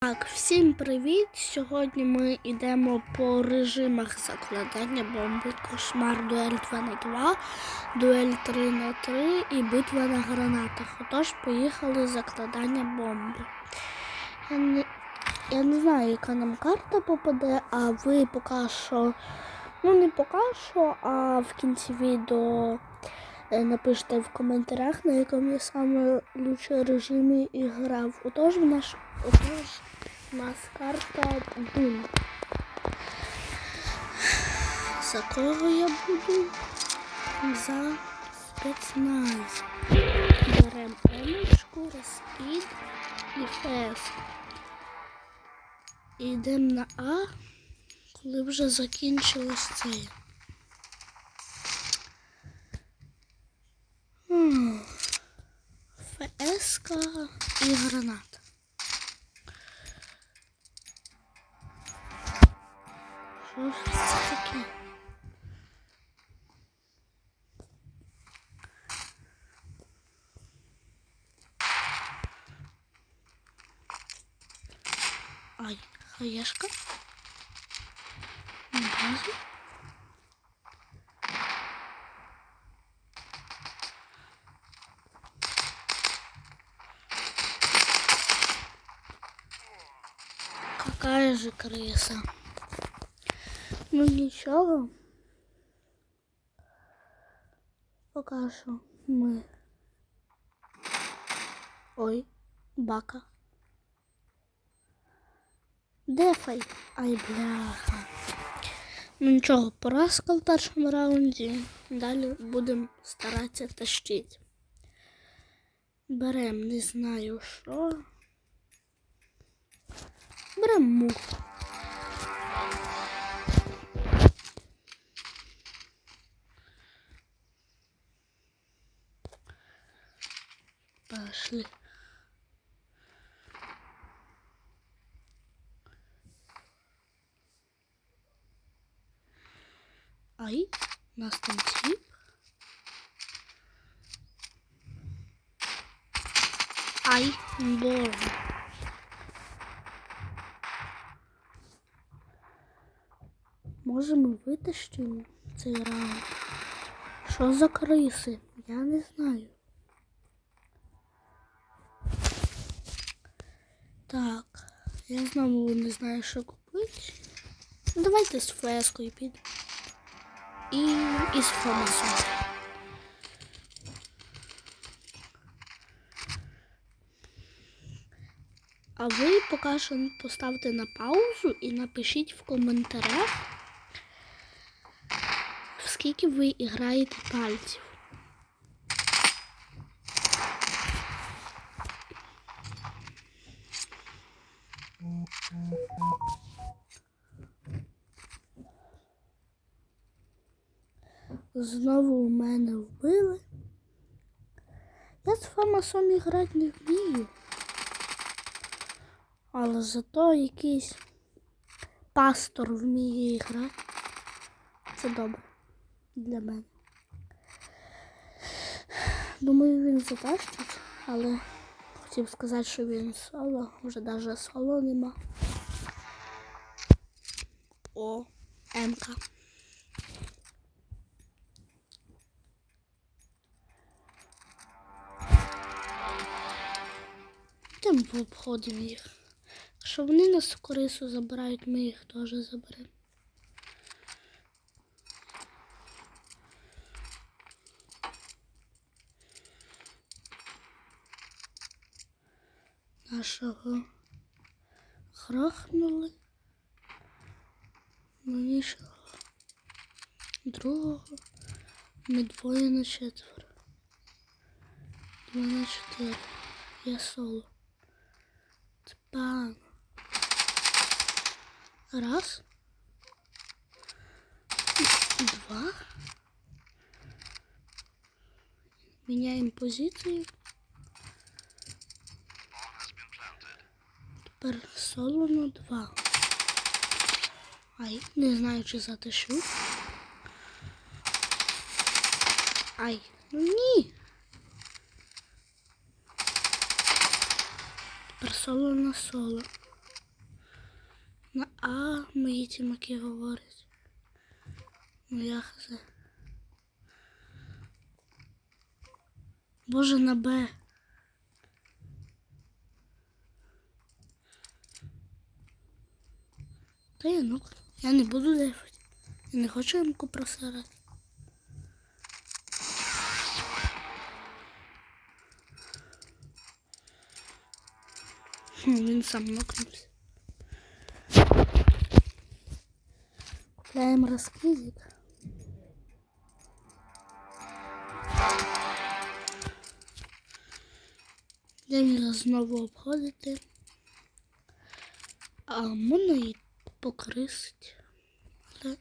Так, всім привіт! Сьогодні ми йдемо по режимах закладання бомби. Кошмар дуель 2 на 2, дуель 3 на 3 і битва на гранатах. Отож, поїхали закладання бомби. Я не, я не знаю, яка нам карта попаде, а ви поки що, ну не поки що, а в кінці відео е, напишіть в коментарях, на якому я саме лучше режимі грав. Отож, в наш, отож, у нас карта Дун. За кого я буду? За спецназ. Беремо емочку, розкид і фес. І на А, коли вже закінчилось це. ФСК і граната. Що ж це таке? Ай, хаєшка. Базу. Же крыса. Ну нічого. Поки що ми. Ой, бака. Дефай. Ай, бляха. Ну нічого, поразка в першому раунді. Далі будемо старатися тащити. Берем, не знаю що. Берем муху. Пошли. Ай, нас там тип. Ай, боже. Може ми витащимо цей раунд? Що за криси? Я не знаю. Так, я знову не знаю, що купити. Ну, Давайте з флескою підемо. І із фомасом. А ви поки що поставте на паузу і напишіть в коментарях, скільки ви граєте пальців. Знову у мене вбили. Я з Фамасом грати не вмію. Але зато якийсь пастор вміє грати. Це добре для мене. Думаю, він затащить, але хотів сказати, що він соло, вже навіть соло нема. О, М-ка. Там обходимо їх. Якщо вони нас корису забирають, ми їх теж заберемо. Нашого грохнули. Ну нічого. Другого. Ми двоє на четверо. Два на чотири. Я соло. Пан. Раз. Два. Меняем позицию. Тепер соло на два. Ай, не знаю, чи затишу. Ай, ну ні. Тепер соло на соло. На А мої тімаки говорять. Ну я хз. Боже на Б. Я ну, я не буду дефати. Я не хочу ямку просирати. Він сам нокнувся. Купляємо розкидик. Деміра знову обходити. А можна і покрисить. Але...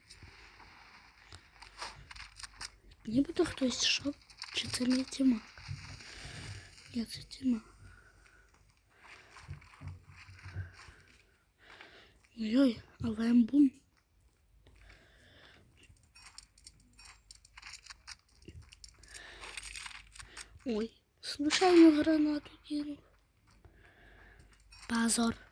Нібито хтось йшов, чи це не тіма? Ні, це тіма. Ой-ой, а бум. Ой, случайно гранату кинув. Позор.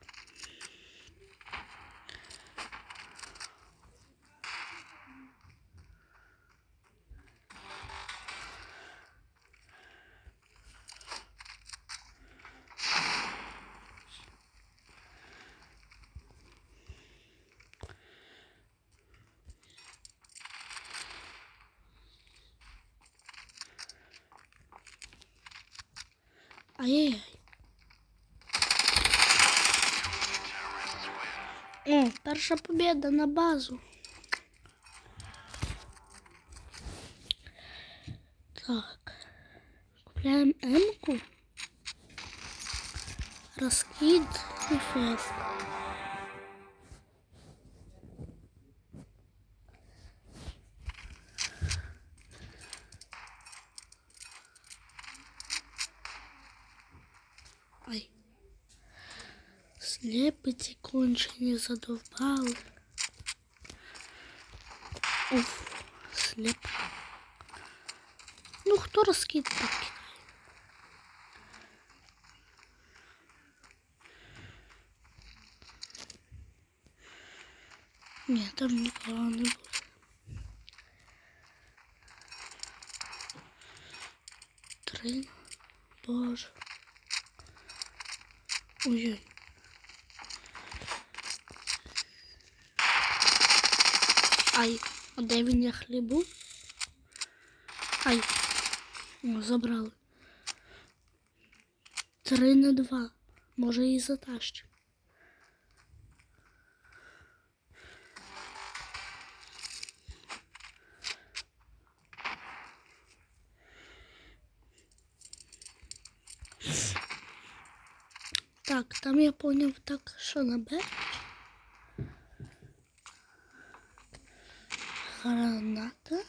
Ай-яй-яй. О, перша победа на базу. Так. Купляємо М-ку. Раскид и фест. Ай. Слепиці кончені задовбали. Уф, слеп. Ну, хто розкид так кидає? Ні, там нікого не буде. Три. Боже. Ой-ой. Ай, де він я хлібу? Ай. О, забрали. Три на два. Може і затащу. Так, там я поняв так, що на Б. Граната.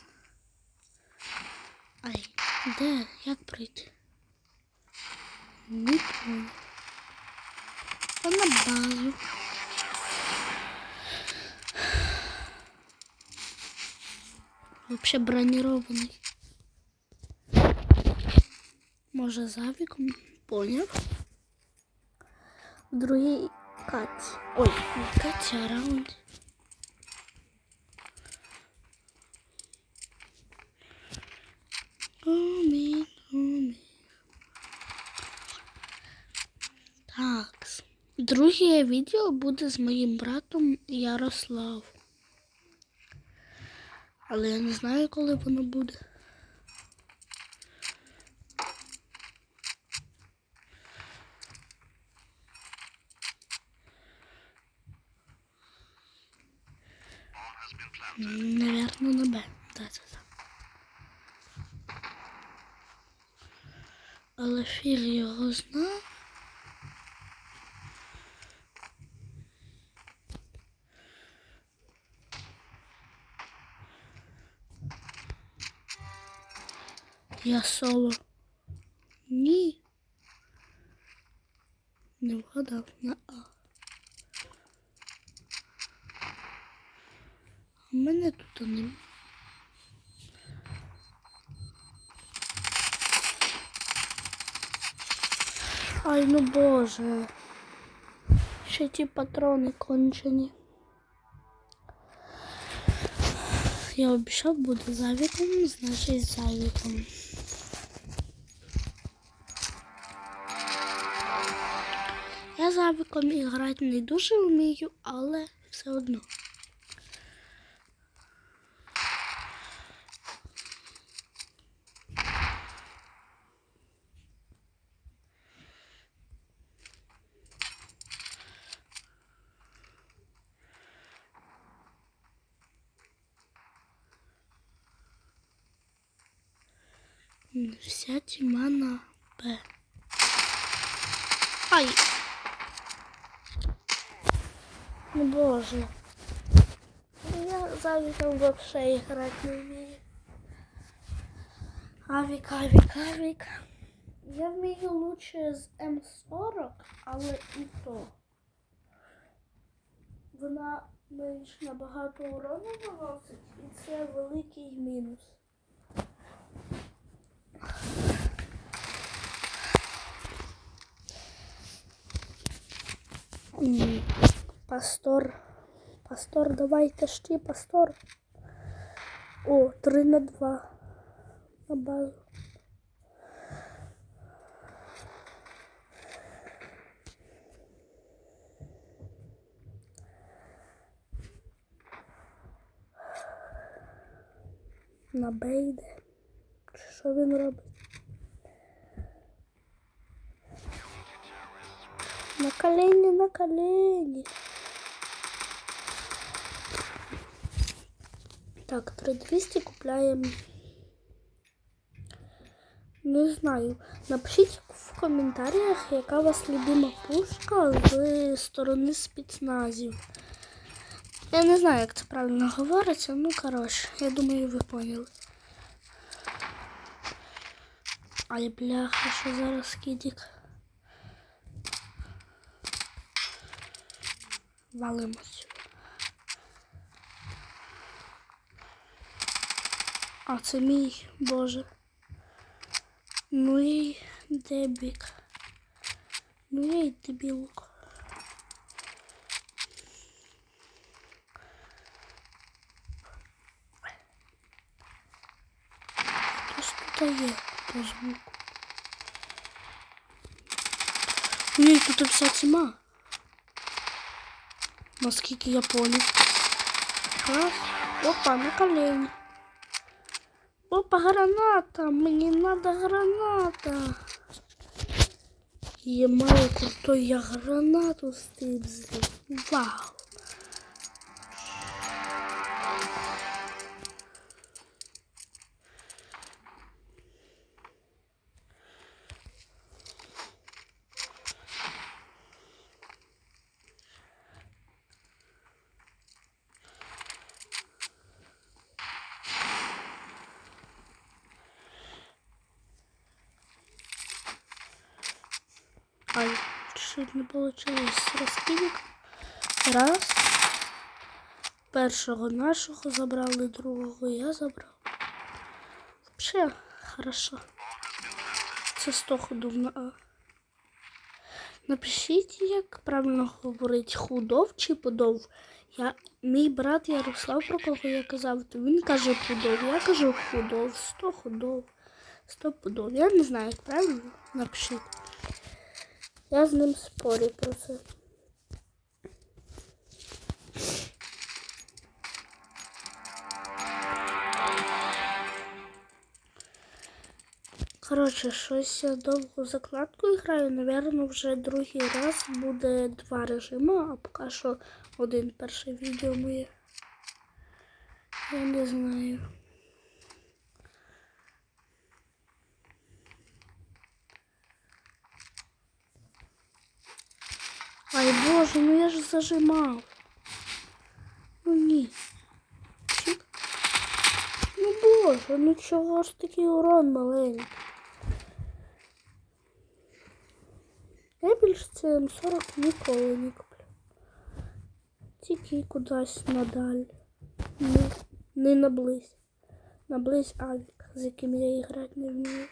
Ай, де? Як пройти? Не понял. А на базу. Вообще бронированный. Може завіком? Поняв. В другій каті. Ой, не каті, а раунд. Друге відео буде з моїм братом Ярослав. Але я не знаю, коли воно буде. Наверное, на Б. Да, да, да. Але філ його знав. соло. Ні. Не вгадав на А. У мене тут нема. Ай, ну боже. Ще ті патрони кончені. Я обіцяв буду завітом, значить завітом. Завіком і грати не дуже вмію, але все одно. Вся тьма на П. Ай! Боже. Я завиком вообще играть не умею. Авик, авик, авик. Я вмію лучше з М40, але і то. Вона менш набагато урону наносить, і це великий мінус. М, Пастор. Пастор, давай тащи, пастор. О, 3 на 2 на базу. На бейде. Що він робить? На колени, на колени. Так, 3200 купляємо. Не знаю. Напишіть в коментарях, яка у вас любима пушка з сторони спецназів. Я не знаю, як це правильно говориться, ну коротше, я думаю, ви поняли. Ай, бляха, що зараз кідік. Валимо А це мій, боже. Ну і дебік. Ну і дебілок. Хто ж тут є по звуку? Ой, тут вся тьма. Наскільки я понял. Раз. Опа, на колени. Опа, граната. Мне надо граната. Е-мое, крутой я гранату стыд. Вау. Першого нашого забрали, другого я забрав. Вообще, хорошо. Це 100 ходов на. Напишіть, як правильно говорить, худов чи подов. Я, мій брат Ярослав, про кого я казав, то він каже подов. Я кажу худов, 100 ходов, 100 подов. Я не знаю, як правильно. Напишіть. Я з ним спорю про це. Коротше, щось я довго закладку граю. Навірно, вже другий раз буде два режими, а поки що один перше відео моє. Я не знаю. Ай боже, ну я ж зажимав. Ну ні. Чик. Ну боже, ну чого ж такий урон маленький? Я М40 ніколи не куплю. Тільки кудись надаль. Не, не наблизь. Наблизь авік, з яким я грати не вмію.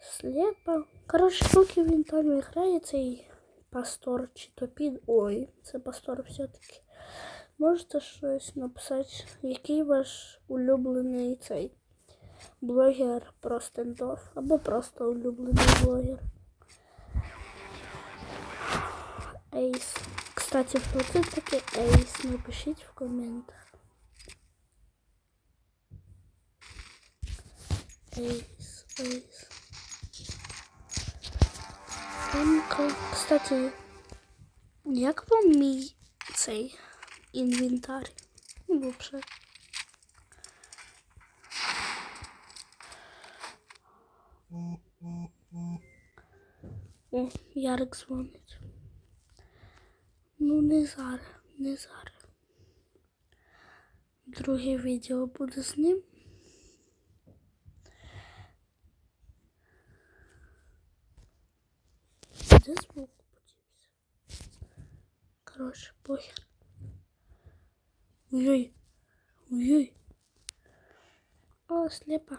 Слепо. Коротше, поки він там грає, цей пастор чи то під. Ой, це пастор все-таки. Можете щось написати, який ваш улюблений цей блогер про стендов або просто улюблений блогер. Ейс. Кстати, хто це такий Ейс? Напишіть в коментах. Ейс, Ейс. Там, кстати, як вам мій цей інвентар? Ну, вообще. О, Ярик дзвонить. Ну, не зараз, не зараз. Друге відео буде з ним. Де звук подівся? Коротше, похер. Ой-ой. Ой-ой. О, сліпа.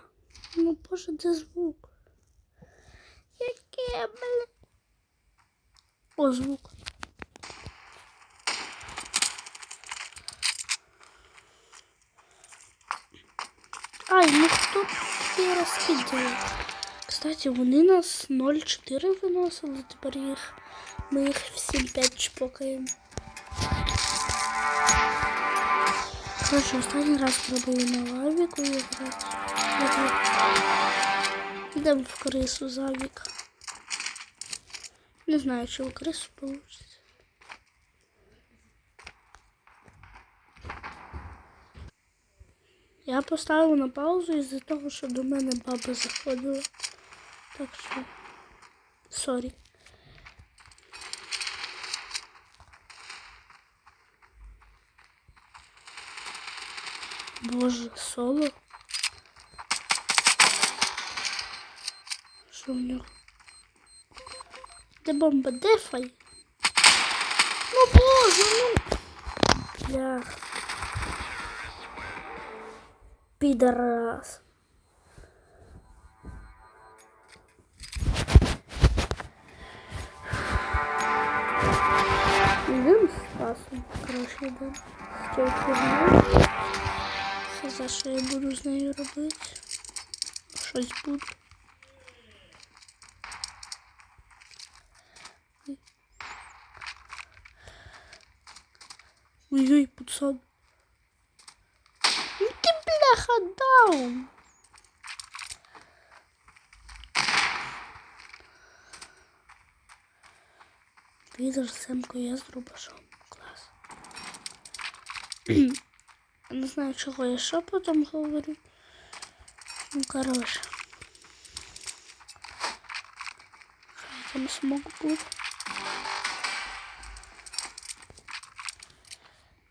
Ну, боже, де звук? Яке, бля? О, звук. Хто такі розкидає? Кстати, вони нас 0,4 виносили, тепер їх. Ми їх в 7-5 чпокаємо. Хорошо, останній раз пробую на лавіку грати. Йдемо в крису завік. Не знаю, чи у крису вийде. Я поставила на паузу із-за того, що до мене баба заходила. Так що. Сорі. Боже, соло. Що в нього? Де бомба? Дефай? Ну боже, ну. Блях. Підарас. Йдемо з пасом. Коротше, йдемо. З цією фігнею. Що за що я буду з нею робити? Щось буду. Ой-ой, пацан. Ну ти бляха даун. Підер з Семкою я з рубашом. Клас. Не знаю, чого я шепотом говорю. Ну, коротше. Хай Там смог буде.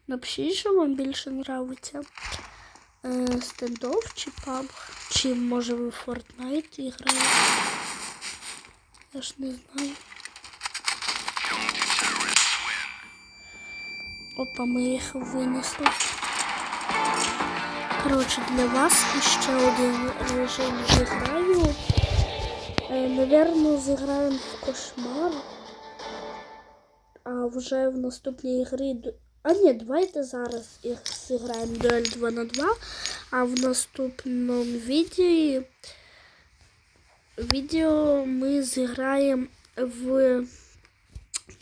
Напишіть, що вам більше нравиться. Е, стендов чи паб? Чи може ви в Fortnite граєте? Я ж не знаю. Опа, ми їх винесли. Коротше, для вас ще один режим зіграю. Е, Наверно, зіграємо в кошмар. А вже в наступній грі. А ні, давайте зараз їх зіграємо дуель 2 на 2. А в наступному відео, відео ми зіграємо в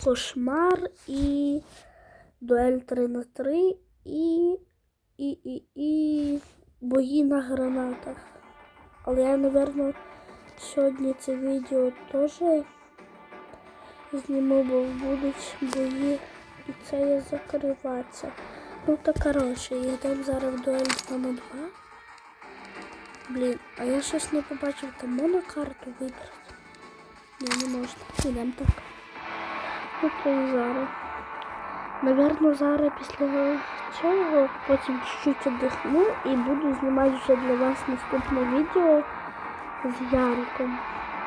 кошмар і дуель 3 на 3 і, і, і, і бої на гранатах. Але я, напевно, сьогодні це відео теж зніму, бо будуть бої і це є закриватися. Ну та коротше, йдемо зараз в дуель 2 на 2. Блін, а я щось не побачив, там можна карту вибрати? Ні, не можна. Йдемо так. Ну то і зараз. Наверно, зараз після цього потім чуть-чуть одихну і буду знімати вже для вас наступне відео з Яриком.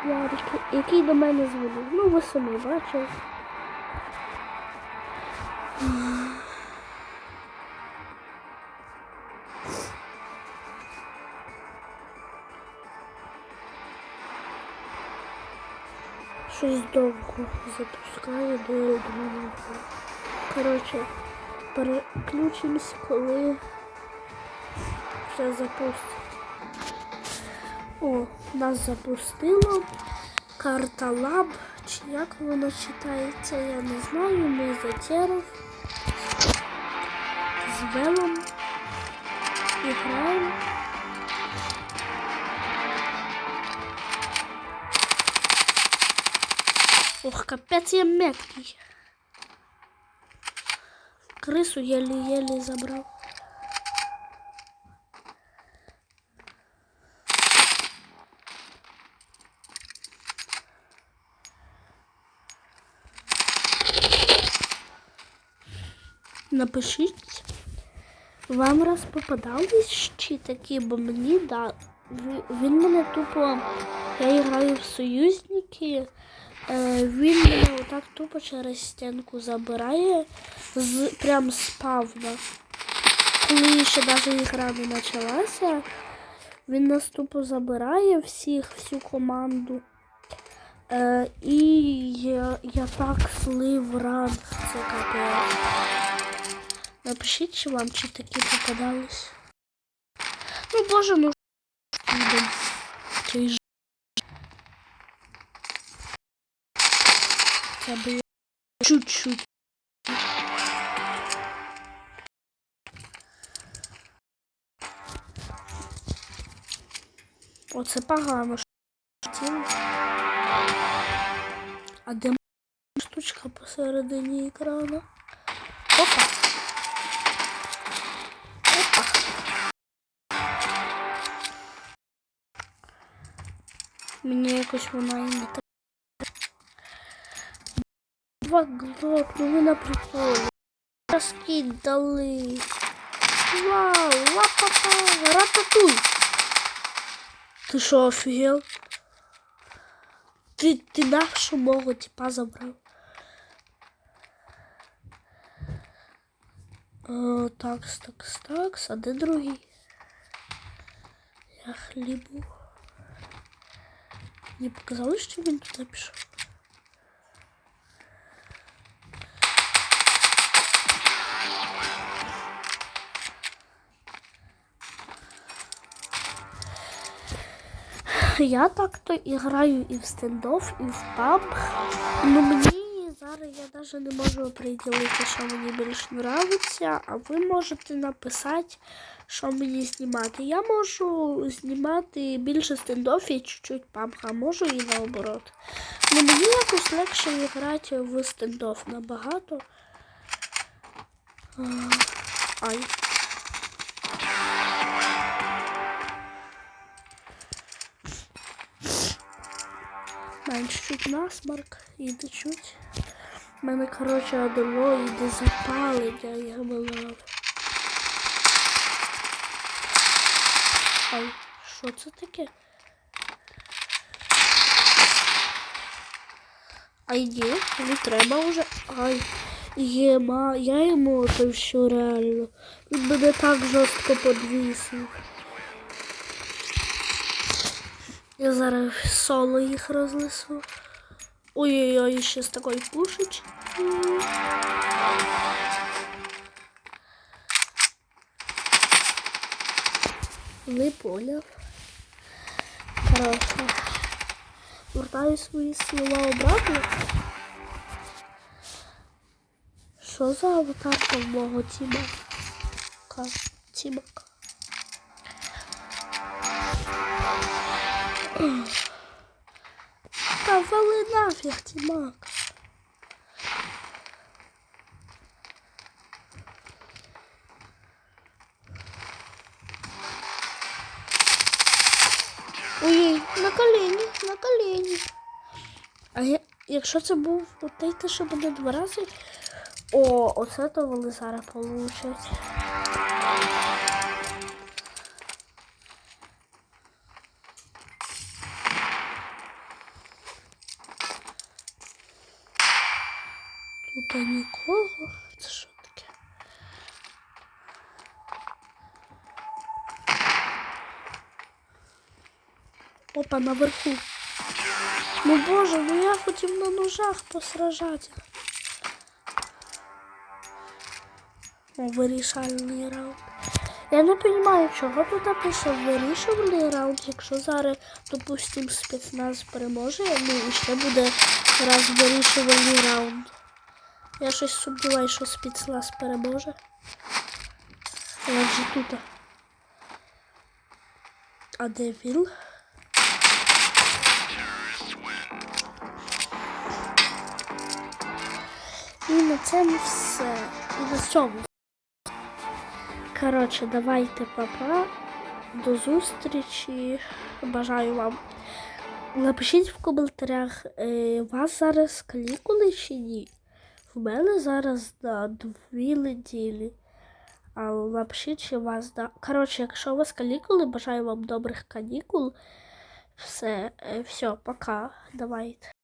Ярик, який до мене дзвонив. Ну, ви самі бачили. Щось довго запускаю до одного. Коротше, переключимось, коли все запустить. О, нас запустило. Карта Лаб. Чи як воно читається, я не знаю. Ми за Теров. З Велом. Граємо. Ох, капець я меткий. Крису єлі-єлі забрав. Напишіть, вам раз попадались чи такі, бо мені да. Він мене тупо. Я граю в союзники. Е, він мене отак тупо через стінку забирає з прям з павна. Коли ще навіть ігра не почалася, він нас тупо забирає всіх, всю команду. Е, і я, я так слив ранг, це капець. Напишіть, чи вам чи такі попадались. Ну боже, ну Хоча б чуть-чуть. Оце погано. А де штучка посередині екрану? Опа. Опа. Мені якось вона і не так. Два глок, ну ви на приколі. Розкид дали. Вау, ла-па-па, рататуй. Ти що, офігел? Ти, ти нашу мого типа забрав. О, такс, такс, такс. А де другий? Я хлібу. Не показалось, що він туди пішов? Я так-то і граю і в стендов, і в паб. Ну мені зараз я навіть не можу оприділити, що мені більше подобається, а ви можете написати, що мені знімати. Я можу знімати більше стендов і чуть-чуть паб, можу і наоборот. Ну мені якось легше грати в стендов набагато. Ай. Мене чуть насмарк, іде чуть. У мене, коротше, одно іде запалення, я милав. Ай, що це таке? Ай, ні, не треба вже. Ай, єма, я йому то що реально. Він мене так жорстко подвісив. Я зараз соло їх рознесу. Ой-ой-ой, ще з такої пушечки. Не поняв. Короче. Вертаю свої слова обратно. Що за аватарка в мого Тімака? Тімака. Та вали нафіг, Тімак. Ой, на коліні, на коліні. А я, якщо це був отей, те, що буде два рази. О, оце то вони зараз получать. Опа, наверху. Ну боже, ну я хотів на ножах посражати. О, вирішальний раунд. Я не розумію, чого тут напише вирішувальний раунд, якщо зараз, допустим, спецназ переможе, ну і ще буде раз вирішувальний раунд. Я щось сумніваюся, що спецназ переможе. Я вже тут. А де він? І на цьому все. І на цьому. Коротше, давайте, папа. До зустрічі. Бажаю вам. Напишіть в коментарях, е, у вас зараз канікули чи ні? В мене зараз на дві неділі. А напишіть, чи у вас да. Коротше, якщо у вас канікули, бажаю вам добрих канікул. Все, е, все, пока. Давайте.